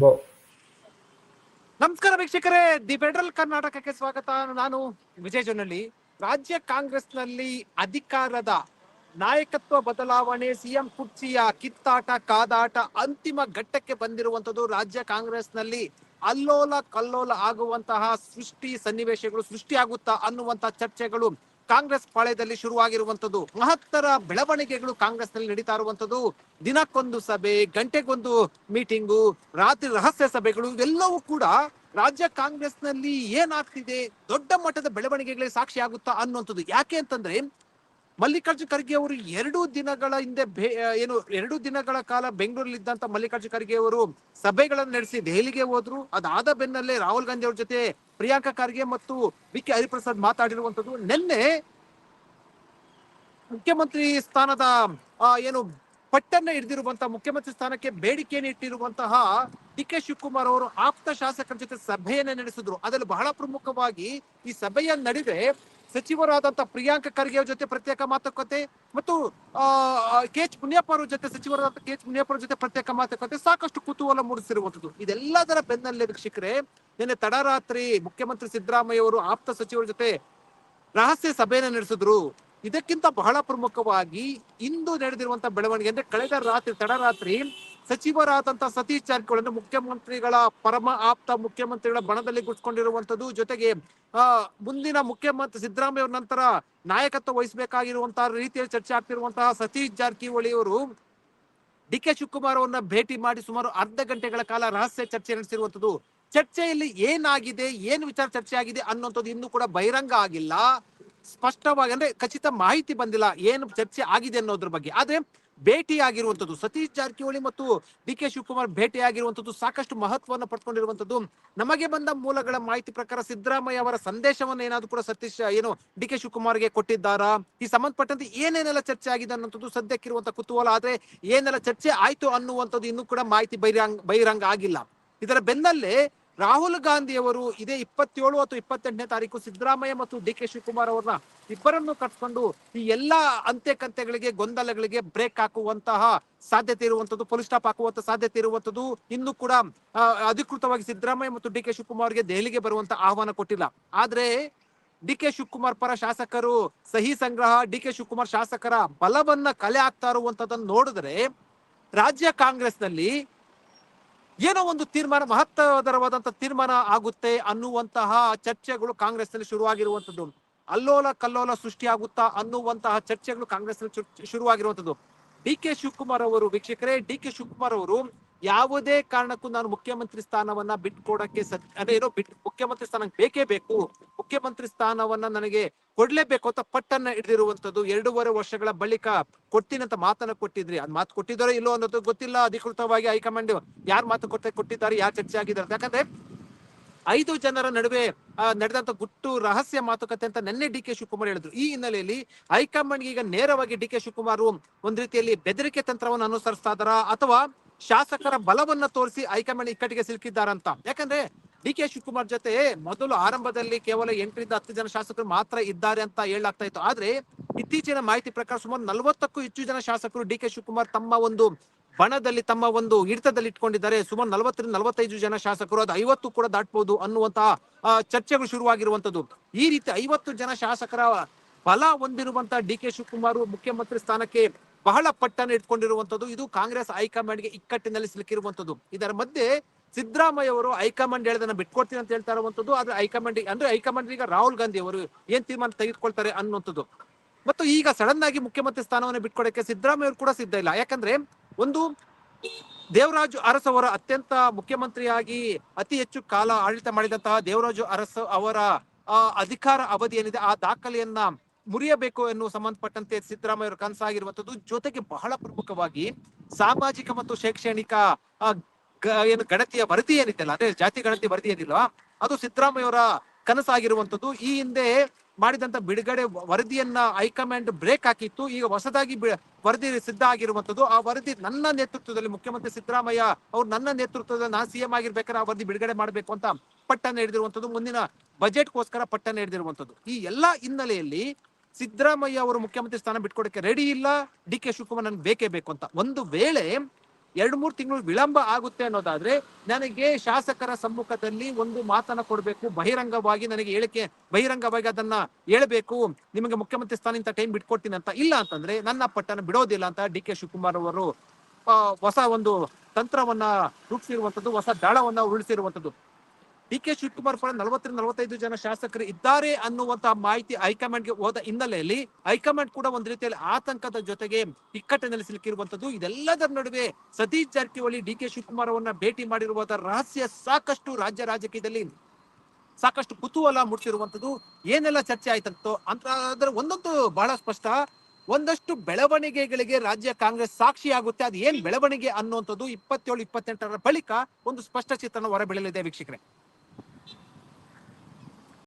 ಬೋ. ನಮಸ್ಕಾರ ವೀಕ್ಷಕರೇ, ದಿ ಫೆಡರಲ್ ಕರ್ನಾಟಕಕ್ಕೆ ಸ್ವಾಗತ. ನಾನು ವಿಜಯ್ ಜೊನ್ನಳ್ಳಿ. ರಾಜ್ಯ ಕಾಂಗ್ರೆಸ್ನಲ್ಲಿ ಅಧಿಕಾರದ ನಾಯಕತ್ವ ಬದಲಾವಣೆ, ಸಿಎಂ ಕುರ್ಚಿಯ ಕಿತ್ತಾಟ, ಕಾದಾಟ ಅಂತಿಮ ಘಟ್ಟಕ್ಕೆ ಬಂದಿರುವಂತದ್ದು ರಾಜ್ಯ ಕಾಂಗ್ರೆಸ್ನಲ್ಲಿ ಅಲ್ಲೋಲ ಕಲ್ಲೋಲ ಆಗುವಂತಹ ಸೃಷ್ಟಿ ಸನ್ನಿವೇಶಗಳು ಸೃಷ್ಟಿಯಾಗುತ್ತಾ ಅನ್ನುವಂತಹ ಚರ್ಚೆಗಳು ಕಾಂಗ್ರೆಸ್ ಪಾಳ್ಯದಲ್ಲಿ ಶುರುವಾಗಿರುವಂತದ್ದು ಮಹತ್ತರ ಬೆಳವಣಿಗೆಗಳು ಕಾಂಗ್ರೆಸ್ನಲ್ಲಿ ನಡೀತಾ ಇರುವಂತದ್ದು ದಿನಕ್ಕೊಂದು ಸಭೆ, ಗಂಟೆಗೊಂದು ಮೀಟಿಂಗು, ರಾತ್ರಿ ರಹಸ್ಯ ಸಭೆಗಳು, ಇವೆಲ್ಲವೂ ಕೂಡ ರಾಜ್ಯ ಕಾಂಗ್ರೆಸ್ನಲ್ಲಿ ಏನಾಗ್ತಿದೆ, ದೊಡ್ಡ ಮಟ್ಟದ ಬೆಳವಣಿಗೆಗಳಿಗೆ ಸಾಕ್ಷಿ ಆಗುತ್ತಾ ಅನ್ನುವಂಥದ್ದು. ಯಾಕೆ ಅಂತಂದ್ರೆ ಮಲ್ಲಿಕಾರ್ಜುನ ಖರ್ಗೆ ಅವರು ಎರಡು ದಿನಗಳ ಹಿಂದೆ ಏನು, ಎರಡು ದಿನಗಳ ಕಾಲ ಬೆಂಗಳೂರಲ್ಲಿ ಇದ್ದಂತ ಮಲ್ಲಿಕಾರ್ಜುನ ಖರ್ಗೆ ಅವರು ಸಭೆಗಳನ್ನು ನಡೆಸಿ ದೆಹಲಿಗೆ ಹೋದ್ರು. ಅದಾದ ಬೆನ್ನಲ್ಲೇ ರಾಹುಲ್ ಗಾಂಧಿ ಅವ್ರ ಜೊತೆ ಪ್ರಿಯಾಂಕಾ ಖರ್ಗೆ ಮತ್ತು ಬಿ ಕೆ ಹರಿಪ್ರಸಾದ್ ಮಾತಾಡಿರುವಂತದ್ದು ನಿನ್ನೆ ಮುಖ್ಯಮಂತ್ರಿ ಸ್ಥಾನದ ಏನು ಪಟ್ಟನ್ನ ಹಿಡಿದಿರುವಂತಹ ಮುಖ್ಯಮಂತ್ರಿ ಸ್ಥಾನಕ್ಕೆ ಬೇಡಿಕೆಯನ್ನು ಇಟ್ಟಿರುವಂತಹ ಡಿ ಕೆ ಶಿವಕುಮಾರ್ ಅವರು ಆಪ್ತ ಶಾಸಕರ ಜೊತೆ ಸಭೆಯನ್ನ ನಡೆಸಿದ್ರು. ಅದರಲ್ಲಿ ಬಹಳ ಪ್ರಮುಖವಾಗಿ ಈ ಸಭೆಯ ನಡುವೆ ಸಚಿವರಾದಂತ ಪ್ರಿಯಾಂಕ ಖರ್ಗೆ ಅವ್ರ ಜೊತೆ ಪ್ರತ್ಯೇಕ ಮಾತುಕತೆ ಮತ್ತು ಕೆ ಎಚ್ ಮುನಿಯಪ್ಪ ಅವ್ರ ಜೊತೆ ಸಚಿವರಾದ ಕೆ ಎಚ್ ಮುನಿಯಪ್ಪ ಅವ್ರ ಜೊತೆ ಪ್ರತ್ಯೇಕ ಮಾತುಕತೆ ಸಾಕಷ್ಟು ಕುತೂಹಲ ಮೂಡಿಸಿರುವಂತದ್ದು. ಇದೆಲ್ಲದರ ಬೆನ್ನಲ್ಲೇ ವೀಕ್ಷಕರೇ, ನಿನ್ನೆ ತಡರಾತ್ರಿ ಮುಖ್ಯಮಂತ್ರಿ ಸಿದ್ದರಾಮಯ್ಯ ಅವರು ಆಪ್ತ ಸಚಿವರ ಜೊತೆ ರಹಸ್ಯ ಸಭೆಯನ್ನು ನಡೆಸಿದ್ರು. ಇದಕ್ಕಿಂತ ಬಹಳ ಪ್ರಮುಖವಾಗಿ ಇಂದು ನಡೆದಿರುವಂತಹ ಬೆಳವಣಿಗೆ ಅಂದ್ರೆ, ಕಳೆದ ರಾತ್ರಿ ತಡರಾತ್ರಿ ಸಚಿವರಾದಂತಹ ಸತೀಶ್ ಜಾರಕಿಹೊಳಿ ಮುಖ್ಯಮಂತ್ರಿಗಳ ಪರಮ ಆಪ್ತ ಮುಖ್ಯಮಂತ್ರಿಗಳ ಬಣದಲ್ಲಿ ಗುಟ್ಕೊಂಡಿರುವಂತದ್ದು ಜೊತೆಗೆ, ಆ, ಮುಂದಿನ ಮುಖ್ಯಮಂತ್ರಿ ಸಿದ್ದರಾಮಯ್ಯ ನಂತರ ನಾಯಕತ್ವ ವಹಿಸಬೇಕಾಗಿರುವಂತಹ ರೀತಿಯಲ್ಲಿ ಚರ್ಚೆ ಆಗ್ತಿರುವಂತಹ ಸತೀಶ್ ಜಾರಕಿಹೊಳಿ ಅವರು ಡಿ ಕೆ ಶಿವಕುಮಾರ್ ಅವರನ್ನ ಭೇಟಿ ಮಾಡಿ ಸುಮಾರು ಅರ್ಧ ಗಂಟೆಗಳ ಕಾಲ ರಹಸ್ಯ ಚರ್ಚೆ ನಡೆಸಿರುವಂತದ್ದು. ಚರ್ಚೆಯಲ್ಲಿ ಏನಾಗಿದೆ, ಏನ್ ವಿಚಾರ ಚರ್ಚೆ ಆಗಿದೆ ಅನ್ನುವಂಥದ್ದು ಇನ್ನೂ ಕೂಡ ಬಹಿರಂಗ ಆಗಿಲ್ಲ. ಸ್ಪಷ್ಟವಾಗಿ ಅಂದ್ರೆ ಖಚಿತ ಮಾಹಿತಿ ಬಂದಿಲ್ಲ, ಏನು ಚರ್ಚೆ ಆಗಿದೆ ಅನ್ನೋದ್ರ ಬಗ್ಗೆ. ಆದ್ರೆ ಭೇಟಿ ಆಗಿರುವಂತದ್ದು ಸತೀಶ್ ಜಾರಕಿಹೊಳಿ ಮತ್ತು ಡಿ ಕೆ ಶಿವಕುಮಾರ್ ಭೇಟಿಯಾಗಿರುವಂಥದ್ದು ಸಾಕಷ್ಟು ಮಹತ್ವವನ್ನು ಪಡ್ಕೊಂಡಿರುವಂತದ್ದು ನಮಗೆ ಬಂದ ಮೂಲಗಳ ಮಾಹಿತಿ ಪ್ರಕಾರ ಸಿದ್ದರಾಮಯ್ಯ ಅವರ ಸಂದೇಶವನ್ನು ಏನಾದ್ರು ಕೂಡ ಸತೀಶ್, ಏನು ಡಿ ಕೆ ಶಿವಕುಮಾರ್ಗೆ ಕೊಟ್ಟಿದ್ದಾರಾ? ಈ ಸಂಬಂಧಪಟ್ಟಂತೆ ಏನೇನೆಲ್ಲ ಚರ್ಚೆ ಆಗಿದೆ ಅನ್ನೋಂಥದ್ದು ಸದ್ಯಕ್ಕಿರುವಂತ ಕುತೂಹಲ. ಆದ್ರೆ ಏನೆಲ್ಲ ಚರ್ಚೆ ಆಯ್ತು ಅನ್ನುವಂಥದ್ದು ಇನ್ನೂ ಕೂಡ ಮಾಹಿತಿ ಬಹಿರಂಗ ಬಹಿರಂಗ ಆಗಿಲ್ಲ. ಇದರ ಬೆನ್ನಲ್ಲೇ ರಾಹುಲ್ ಗಾಂಧಿ ಅವರು ಇದೇ ಇಪ್ಪತ್ತೇಳು ಅಥವಾ ಇಪ್ಪತ್ತೆಂಟನೇ ತಾರೀಕು ಸಿದ್ದರಾಮಯ್ಯ ಮತ್ತು ಡಿ ಕೆ ಶಿವಕುಮಾರ್ ಅವರನ್ನ ಇಬ್ಬರನ್ನು ಕಟ್ಕೊಂಡು ಈ ಎಲ್ಲಾ ಅಂತ್ಯ ಕಂತ್ಯಗಳಿಗೆ ಗೊಂದಲಗಳಿಗೆ ಬ್ರೇಕ್ ಹಾಕುವಂತಹ ಸಾಧ್ಯತೆ ಇರುವಂತದ್ದು ಪೊಲೀಸ್ ಸ್ಟಾಪ್ ಹಾಕುವಂತ ಸಾಧ್ಯತೆ ಇರುವಂತದ್ದು ಇನ್ನು ಕೂಡ ಅಧಿಕೃತವಾಗಿ ಸಿದ್ದರಾಮಯ್ಯ ಮತ್ತು ಡಿ ಕೆ ಶಿವಕುಮಾರ್ಗೆ ದೆಹಲಿಗೆ ಬರುವಂತ ಆಹ್ವಾನ ಕೊಟ್ಟಿಲ್ಲ. ಆದ್ರೆ ಡಿ ಕೆ ಶಿವಕುಮಾರ್ ಪರ ಶಾಸಕರು ಸಹಿ ಸಂಗ್ರಹ, ಡಿ ಕೆ ಶಿವಕುಮಾರ್ ಶಾಸಕರ ಬಲವನ್ನ ಕಲೆ ಹಾಕ್ತಾ ಇರುವಂತದನ್ನ ನೋಡಿದ್ರೆ ರಾಜ್ಯ ಕಾಂಗ್ರೆಸ್ನಲ್ಲಿ ಏನೋ ಒಂದು ತೀರ್ಮಾನ ಮಹತ್ತರವಾದಂತ ತೀರ್ಮಾನ ಆಗುತ್ತೆ ಅನ್ನುವಂತಹ ಚರ್ಚೆಗಳು ಕಾಂಗ್ರೆಸ್ನಲ್ಲಿ ಶುರುವಾಗಿರುವಂತದ್ದು ಅಲ್ಲೋಲ ಕಲ್ಲೋಲ ಸೃಷ್ಟಿಯಾಗುತ್ತಾ ಅನ್ನುವಂತಹ ಚರ್ಚೆಗಳು ಕಾಂಗ್ರೆಸ್ನಲ್ಲಿ ಶು- ಶುರುವಾಗಿರುವಂತದ್ದು ಡಿ ಕೆ ಶಿವಕುಮಾರ್ ಅವರು, ವೀಕ್ಷಕರೇ, ಡಿ ಕೆ ಶಿವಕುಮಾರ್ ಅವರು ಯಾವುದೇ ಕಾರಣಕ್ಕೂ ನಾನು ಮುಖ್ಯಮಂತ್ರಿ ಸ್ಥಾನವನ್ನ ಬಿಟ್ಕೊಡಕ್ಕೆ ಸತ್ ಅದೇ ಏನೋ ಬಿಟ್, ಮುಖ್ಯಮಂತ್ರಿ ಸ್ಥಾನ ಬೇಕೇ ಬೇಕು. ಮುಖ್ಯಮಂತ್ರಿ ಸ್ಥಾನವನ್ನ ನನಗೆ ಕೊಡ್ಲೇಬೇಕು ಅಂತ ಪಟ್ಟನ್ನ ಹಿಡಿದಿರುವಂತದ್ದು ಎರಡೂವರೆ ವರ್ಷಗಳ ಬಳಿಕ ಕೊಡ್ತೀನಿ ಅಂತ ಮಾತನ್ನ ಕೊಟ್ಟಿದ್ರಿ. ಅದ್ ಮಾತು ಕೊಟ್ಟಿದ್ದಾರೋ ಇಲ್ಲೋ ಅನ್ನೋದು ಗೊತ್ತಿಲ್ಲ. ಅಧಿಕೃತವಾಗಿ ಹೈಕಮಾಂಡ್ ಯಾರು ಮಾತು ಕೊಟ್ಟ ಕೊಟ್ಟಿದ್ದಾರೆ, ಯಾರು ಚರ್ಚೆ ಆಗಿದ್ದಾರೆ. ಯಾಕಂದ್ರೆ ಐದು ಜನರ ನಡುವೆ ನಡೆದಂತ ಗುಟ್ಟು ರಹಸ್ಯ ಮಾತುಕತೆ ಅಂತ ನೆನ್ನೆ ಡಿ ಕೆ ಶಿವಕುಮಾರ್ ಹೇಳಿದ್ರು. ಈ ಹಿನ್ನೆಲೆಯಲ್ಲಿ ಹೈಕಮಾಂಡ್ ಈಗ ನೇರವಾಗಿ ಡಿ ಕೆ ಶಿವಕುಮಾರ್ ಒಂದ್ ರೀತಿಯಲ್ಲಿ ಬೆದರಿಕೆ ತಂತ್ರವನ್ನು ಅನುಸರಿಸ್ತಾ ಇದಾರ ಅಥವಾ ಶಾಸಕರ ಬಲವನ್ನ ತೋರಿಸಿ ಹೈಕಮಾಂಡ್ ಇಕ್ಕಟ್ಟಿಗೆ ಸಿಲುಕಿದ್ದಾರಂತ. ಯಾಕಂದ್ರೆ ಡಿ ಕೆ ಶಿವಕುಮಾರ್ ಜೊತೆ ಮೊದಲು ಆರಂಭದಲ್ಲಿ ಕೇವಲ ಎಂಟರಿಂದ ಹತ್ತು ಜನ ಶಾಸಕರು ಮಾತ್ರ ಇದ್ದಾರೆ ಅಂತ ಹೇಳಲಾಗ್ತಾ ಇತ್ತು. ಆದ್ರೆ ಇತ್ತೀಚಿನ ಮಾಹಿತಿ ಪ್ರಕಾರ ಸುಮಾರು ನಲವತ್ತಕ್ಕೂ ಹೆಚ್ಚು ಜನ ಶಾಸಕರು ಡಿ ಕೆ ಶಿವಕುಮಾರ್ ತಮ್ಮ ಒಂದು ಬಣದಲ್ಲಿ, ತಮ್ಮ ಒಂದು ಹಿಡಿತದಲ್ಲಿ ಇಟ್ಕೊಂಡಿದ್ದಾರೆ. ಸುಮಾರು ನಲವತ್ತರಿಂದ ನಲವತ್ತೈದು ಜನ ಶಾಸಕರು, ಅದು ಐವತ್ತು ಕೂಡ ದಾಟ್ಬಹುದು ಅನ್ನುವಂತಹ ಚರ್ಚೆಗಳು ಶುರುವಾಗಿರುವಂತದ್ದು. ಈ ರೀತಿ ಐವತ್ತು ಜನ ಶಾಸಕರ ಬಲ ಹೊಂದಿರುವಂತಹ ಡಿ ಕೆ ಶಿವಕುಮಾರ್ ಮುಖ್ಯಮಂತ್ರಿ ಸ್ಥಾನಕ್ಕೆ ಬಹಳ ಪಟ್ಟನ ಇಟ್ಕೊಂಡಿರುವಂತದ್ದು ಇದು ಕಾಂಗ್ರೆಸ್ ಹೈಕಮಾಂಡ್ಗೆ ಇಕ್ಕಟ್ಟಿನಲ್ಲಿ ಸಿಲುಕಿರುವಂತದ್ದು ಇದರ ಮಧ್ಯೆ ಸಿದ್ದರಾಮಯ್ಯ ಅವರು ಹೈಕಮಾಂಡ್ ಹೇಳದನ್ನ ಬಿಟ್ಕೊಡ್ತೀನಿ ಅಂತ ಹೇಳ್ತಾ ಇರುವಂತದ್ದು ಆದ್ರೆ ಹೈಕಮಾಂಡ್ ಅಂದ್ರೆ ಹೈಕಮಾಂಡ್ ಈಗ ರಾಹುಲ್ ಗಾಂಧಿ ಅವರು ಏನ್ ತೀರ್ಮಾನ ತೆಗೆದುಕೊಳ್ತಾರೆ ಅನ್ನುವಂಥದ್ದು. ಮತ್ತು ಈಗ ಸಡನ್ ಆಗಿ ಮುಖ್ಯಮಂತ್ರಿ ಸ್ಥಾನವನ್ನು ಬಿಟ್ಕೊಡಕ್ಕೆ ಸಿದ್ದರಾಮಯ್ಯ ಅವರು ಕೂಡ ಸಿದ್ಧ ಇಲ್ಲ. ಯಾಕಂದ್ರೆ ಒಂದು ದೇವರಾಜು ಅರಸ್ ಅವರ ಅತ್ಯಂತ ಮುಖ್ಯಮಂತ್ರಿಯಾಗಿ ಅತಿ ಹೆಚ್ಚು ಕಾಲ ಆಡಳಿತ ಮಾಡಿದಂತಹ ದೇವರಾಜು ಅರಸ್ ಅವರ ಅಧಿಕಾರ ಅವಧಿ ಏನಿದೆ, ಆ ದಾಖಲೆಯನ್ನ ಮುರಿಯಬೇಕು ಎನ್ನುವ ಸಂಬಂಧಪಟ್ಟಂತೆ ಸಿದ್ದರಾಮಯ್ಯ ಅವರ ಕನಸಾಗಿರುವಂತದ್ದು ಜೊತೆಗೆ ಬಹಳ ಪ್ರಮುಖವಾಗಿ ಸಾಮಾಜಿಕ ಮತ್ತು ಶೈಕ್ಷಣಿಕ ಏನು ಗಣತಿಯ ವರದಿ ಏನಿದೆಯಲ್ಲ ಅದೇ ಜಾತಿ ಗಣತಿ ವರದಿ ಏನಿಲ್ಲ ಅದು ಸಿದ್ದರಾಮಯ್ಯ ಅವರ ಕನಸಾಗಿರುವಂತದ್ದು ಈ ಹಿಂದೆ ಮಾಡಿದಂತ ಬಿಡುಗಡೆ ವರದಿಯನ್ನ ಹೈಕಮಾಂಡ್ ಬ್ರೇಕ್ ಹಾಕಿತ್ತು. ಈಗ ಹೊಸದಾಗಿ ವರದಿ ಸಿದ್ಧ ಆಗಿರುವಂತದ್ದು ಆ ವರದಿ ನನ್ನ ನೇತೃತ್ವದಲ್ಲಿ ಮುಖ್ಯಮಂತ್ರಿ ಸಿದ್ದರಾಮಯ್ಯ ಅವ್ರು ನನ್ನ ನೇತೃತ್ವದಲ್ಲಿ ನಾನು ಸಿಎಂ ಆಗಿರ್ಬೇಕಾದ್ರೆ ಆ ವರದಿ ಬಿಡುಗಡೆ ಮಾಡಬೇಕು ಅಂತ ಪಟ್ಟನ್ನ ಹಿಡಿದಿರುವಂತದ್ದು ಮುಂದಿನ ಬಜೆಟ್ಗೋಸ್ಕರ ಪಟ್ಟನ್ನ ಹಿಡಿದಿರುವಂತದ್ದು ಈ ಎಲ್ಲಾ ಹಿನ್ನೆಲೆಯಲ್ಲಿ ಸಿದ್ದರಾಮಯ್ಯ ಅವರು ಮುಖ್ಯಮಂತ್ರಿ ಸ್ಥಾನ ಬಿಟ್ಕೊಡಕ್ಕೆ ರೆಡಿ ಇಲ್ಲ. ಡಿ ಕೆ ಶಿವಕುಮಾರ್ ನನ್ಗೆ ಬೇಕೇ ಬೇಕು ಅಂತ. ಒಂದು ವೇಳೆ ಎರಡು ಮೂರು ತಿಂಗಳು ವಿಳಂಬ ಆಗುತ್ತೆ ಅನ್ನೋದಾದ್ರೆ ನನಗೆ ಶಾಸಕರ ಸಮ್ಮುಖದಲ್ಲಿ ಒಂದು ಮಾತನ್ನ ಕೊಡಬೇಕು. ಬಹಿರಂಗವಾಗಿ ನನಗೆ ಹೇಳಿಕೆ, ಬಹಿರಂಗವಾಗಿ ಅದನ್ನ ಹೇಳಬೇಕು. ನಿಮಗೆ ಮುಖ್ಯಮಂತ್ರಿ ಸ್ಥಾನ ಇಂತ ಟೈಮ್ ಬಿಟ್ಕೊಡ್ತೀನಿ ಅಂತ. ಇಲ್ಲ ಅಂತಂದ್ರೆ ನನ್ನ ಪಟ್ಟನ ಬಿಡೋದಿಲ್ಲ ಅಂತ ಡಿ ಕೆ ಶಿವಕುಮಾರ್ ಅವರು ಹೊಸ ಒಂದು ತಂತ್ರವನ್ನ ರೂಪಿಸಿರುವಂತದ್ದು, ಹೊಸ ದಾಳವನ್ನ ಉರುಳಿಸಿರುವಂತದ್ದು. ಡಿ ಕೆ ಶಿವಕುಮಾರ್ ಪರ ನಲವತ್ತರಿಂದ ನಲವತ್ತೈದು ಜನ ಶಾಸಕರು ಇದ್ದಾರೆ ಅನ್ನುವಂತಹ ಮಾಹಿತಿ ಹೈಕಮಾಂಡ್ಗೆ ಹೋದ ಹಿನ್ನೆಲೆಯಲ್ಲಿ ಹೈಕಮಾಂಡ್ ಕೂಡ ಒಂದು ರೀತಿಯಲ್ಲಿ ಆತಂಕದ ಜೊತೆಗೆ ಇಕ್ಕಟ್ಟಿನಲ್ಲಿ ಸಿಲುಕಿರುವಂತದ್ದು ಇದೆಲ್ಲದರ ನಡುವೆ ಸತೀಶ್ ಜಾರಕಿಹೊಳಿ ಡಿ ಕೆ ಶಿವಕುಮಾರ್ ಅವರನ್ನ ಭೇಟಿ ಮಾಡಿರುವಂತಹ ರಹಸ್ಯ ಸಾಕಷ್ಟು ರಾಜ್ಯ ರಾಜಕೀಯದಲ್ಲಿ ಸಾಕಷ್ಟು ಕುತೂಹಲ ಮೂಡಿಸಿರುವಂತದ್ದು ಏನೆಲ್ಲ ಚರ್ಚೆ ಆಯ್ತಂತೋ ಅಂತ ಅಂದ್ರೆ ಒಂದೊಂದು ಬಹಳ ಸ್ಪಷ್ಟ. ಒಂದಷ್ಟು ಬೆಳವಣಿಗೆಗಳಿಗೆ ರಾಜ್ಯ ಕಾಂಗ್ರೆಸ್ ಸಾಕ್ಷಿ ಆಗುತ್ತೆ. ಅದು ಏನ್ ಬೆಳವಣಿಗೆ ಅನ್ನುವಂಥದ್ದು ಇಪ್ಪತ್ತೇಳು, ಇಪ್ಪತ್ತೆಂಟರ ಬಳಿಕ ಒಂದು ಸ್ಪಷ್ಟ ಚಿತ್ರಣ ಹೊರಬೀಳಲಿದೆ ವೀಕ್ಷಕರೇ.